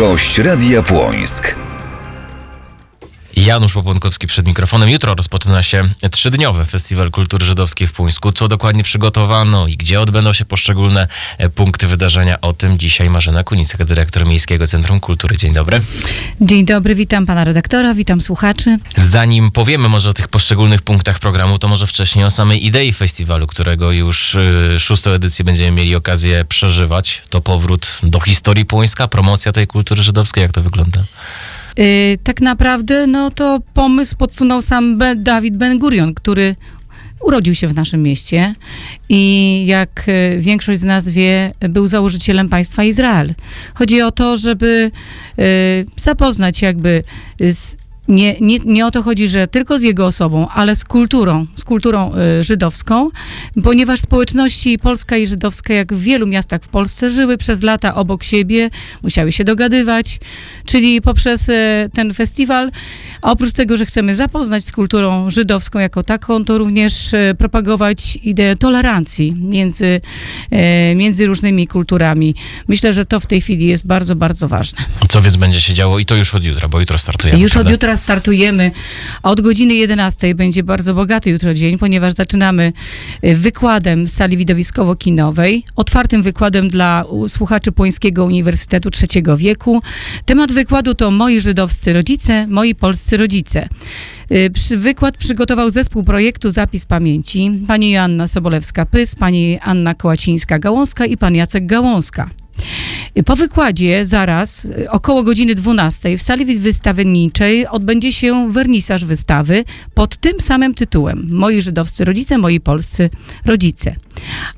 Gość Radia Płońsk. Janusz Popłonkowski przed mikrofonem. Jutro rozpoczyna się trzydniowy Festiwal Kultury Żydowskiej w Puńsku. Co dokładnie przygotowano i gdzie odbędą się poszczególne e, punkty wydarzenia? O tym dzisiaj Marzena Kunicka, dyrektor Miejskiego Centrum Kultury. Dzień dobry. Dzień dobry, witam pana redaktora, witam słuchaczy. Zanim powiemy może o tych poszczególnych punktach programu, to może wcześniej o samej idei festiwalu, którego już y, szóstą edycję będziemy mieli okazję przeżywać. To powrót do historii Puńska, promocja tej kultury żydowskiej. Jak to wygląda? Yy, tak naprawdę, no to pomysł podsunął sam Be- Dawid Ben Gurion, który urodził się w naszym mieście i jak y, większość z nas wie, był założycielem państwa Izrael. Chodzi o to, żeby y, zapoznać jakby z nie, nie, nie o to chodzi, że tylko z jego osobą, ale z kulturą, z kulturą y, żydowską, ponieważ społeczności polska i żydowska, jak w wielu miastach w Polsce, żyły przez lata obok siebie, musiały się dogadywać, czyli poprzez y, ten festiwal, a oprócz tego, że chcemy zapoznać z kulturą żydowską jako taką, to również y, propagować ideę tolerancji między, y, między różnymi kulturami. Myślę, że to w tej chwili jest bardzo, bardzo ważne. Co więc będzie się działo i to już od jutra, bo jutro startujemy. Już od jutra startujemy, a od godziny 11 będzie bardzo bogaty jutro dzień, ponieważ zaczynamy y, wykładem w sali widowiskowo-kinowej, otwartym wykładem dla słuchaczy Płońskiego Uniwersytetu Trzeciego Wieku. Temat wykładu to moi żydowscy rodzice, moi polscy rodzice. Y, wykład przygotował zespół projektu Zapis Pamięci, pani Joanna Sobolewska-Pys, pani Anna Kołacińska-Gałązka i pan Jacek Gałązka. Po wykładzie zaraz y, około godziny 12 w sali wystawienniczej odbędzie się wernisaż wystawy pod tym samym tytułem Moi żydowscy rodzice, moi polscy rodzice.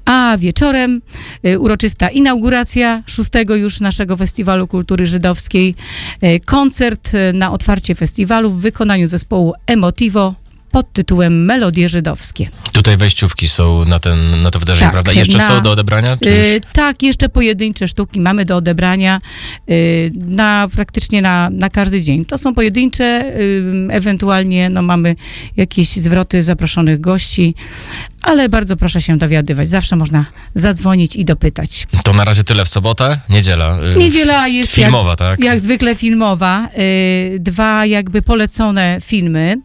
A wieczorem y, uroczysta inauguracja szóstego już naszego Festiwalu Kultury Żydowskiej. Y, Koncert na otwarcie festiwalu w wykonaniu zespołu Emotivo pod tytułem Melodie Żydowskie. Tutaj wejściówki są na, ten, na to wydarzenie, Tak, prawda? Jeszcze na- są do odebrania? Y, już? tak, jeszcze pojedyncze sztuki mamy do odebrania y, na praktycznie na, na każdy dzień. To są pojedyncze, y, ewentualnie no, mamy jakieś zwroty zaproszonych gości, ale bardzo proszę się dowiadywać. Zawsze można zadzwonić i dopytać. To na razie tyle w sobotę, niedziela. y, Niedziela jest filmowa, jak, tak? jak zwykle filmowa. Y, dwa jakby polecone filmy.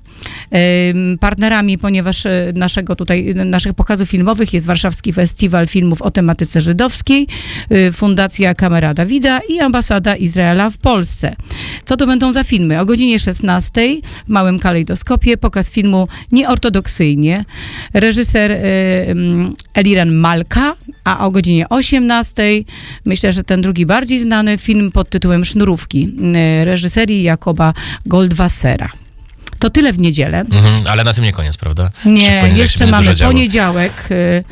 Partnerami, ponieważ y, naszego tutaj, naszych pokazów filmowych jest Warszawski Festiwal Filmów o tematyce żydowskiej, y, Fundacja Kamera Dawida i Ambasada Izraela w Polsce. Co to będą za filmy? O godzinie 16 w Małym Kalejdoskopie pokaz filmu Nieortodoksyjnie. Reżyser y, Eliran Malka, a o godzinie 18 myślę, że ten drugi bardziej znany film pod tytułem Sznurówki y, reżyserii Jakoba Goldwassera. To tyle w niedzielę. Mhm, ale na tym nie koniec, prawda? Nie, jeszcze mamy poniedziałek. y,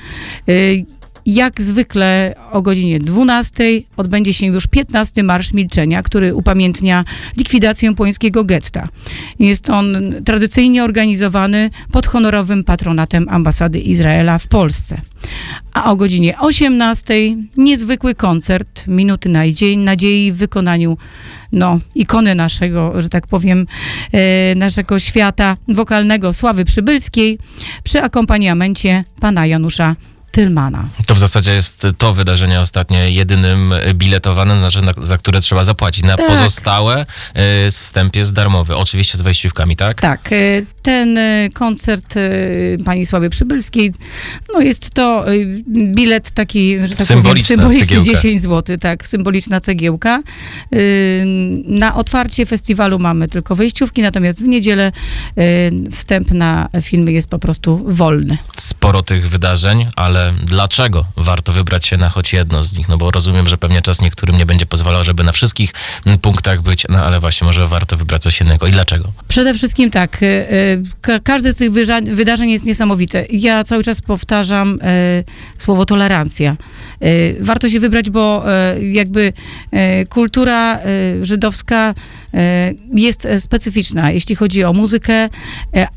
y, Jak zwykle o godzinie 12 odbędzie się już 15 Marsz Milczenia, który upamiętnia likwidację płońskiego getta. Jest on tradycyjnie organizowany pod honorowym patronatem ambasady Izraela w Polsce. A o godzinie 18 niezwykły koncert Minuty Nadziei, nadziei w wykonaniu no, ikony naszego, że tak powiem, e, naszego świata wokalnego Sławy Przybylskiej przy akompaniamencie pana Janusza Tylmana. To w zasadzie jest to wydarzenie ostatnie jedynym biletowanym, znaczy na, za które trzeba zapłacić. Na Tak. pozostałe y, wstęp jest darmowy. Oczywiście z wejściówkami, tak? Tak, e, ten e, koncert e, pani Sławy Przybylskiej, no jest to e, bilet taki, że tak Symboliczna powiem, symboliczny cegiełka. 10 zł, tak, symboliczna cegiełka. E, Na otwarcie festiwalu mamy tylko wejściówki, natomiast w niedzielę e, wstęp na filmy jest po prostu wolny. Sporo tych wydarzeń, ale dlaczego warto wybrać się na choć jedno z nich? No bo rozumiem, że pewnie czas niektórym nie będzie pozwalał, żeby na wszystkich punktach być, no ale właśnie, może warto wybrać coś innego. I dlaczego? Przede wszystkim tak, e, e, ka- każde z tych wydarzeń jest niesamowite. Ja cały czas powtarzam e, słowo tolerancja. Warto się wybrać, bo jakby kultura żydowska jest e, specyficzna, jeśli chodzi o muzykę, e,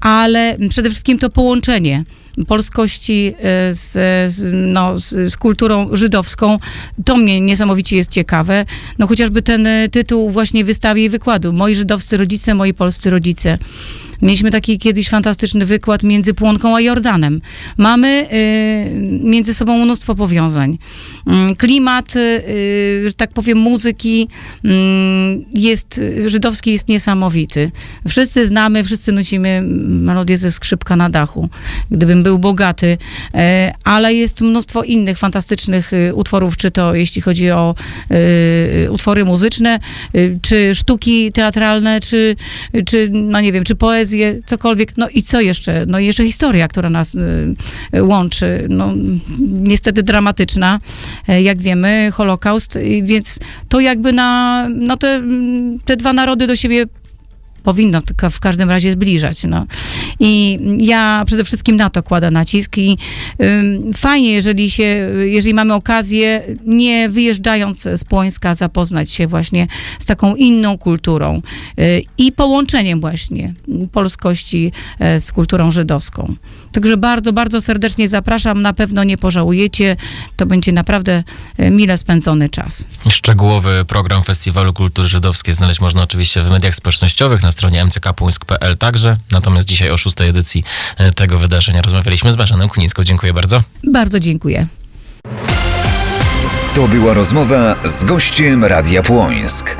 ale przede wszystkim to połączenie polskości e, z, z, no, z, z kulturą żydowską. To mnie niesamowicie jest ciekawe. No chociażby ten e, tytuł właśnie wystawy i wykładu. Moi żydowscy rodzice, moi polscy rodzice. Mieliśmy taki kiedyś fantastyczny wykład między Płonką a Jordanem. Mamy y, między sobą mnóstwo powiązań. Mm, Klimat, y, tak powiem, muzyki mm, jest, żydowski jest niesamowity. Wszyscy znamy, wszyscy nosimy melodię ze skrzypka na dachu. Gdybym był bogaty, e, ale jest mnóstwo innych fantastycznych y, utworów, czy to jeśli chodzi o y, utwory muzyczne, y, czy sztuki teatralne, czy, czy no nie wiem, czy poezję, cokolwiek. No i co jeszcze? No i jeszcze historia, która nas y, y, łączy. No, niestety dramatyczna, e, jak wiemy, Holokaust, więc to jakby na, no te, te dwa narody do siebie powinno tylko w każdym razie zbliżać. No. I ja przede wszystkim na to kładę nacisk i fajnie, jeżeli się, jeżeli mamy okazję, nie wyjeżdżając z Płońska, zapoznać się właśnie z taką inną kulturą y, i połączeniem właśnie polskości e, z kulturą żydowską. Także bardzo, bardzo serdecznie zapraszam. Na pewno nie pożałujecie. To będzie naprawdę e, mile spędzony czas. Szczegółowy program Festiwalu Kultury Żydowskiej znaleźć można oczywiście w mediach społecznościowych na stronie mckpuńsk.pl także. Natomiast dzisiaj o szóstej edycji e, tego wydarzenia rozmawialiśmy z Marzeną Kunicką. Dziękuję bardzo. Bardzo dziękuję. To była rozmowa z gościem Radia Płońsk.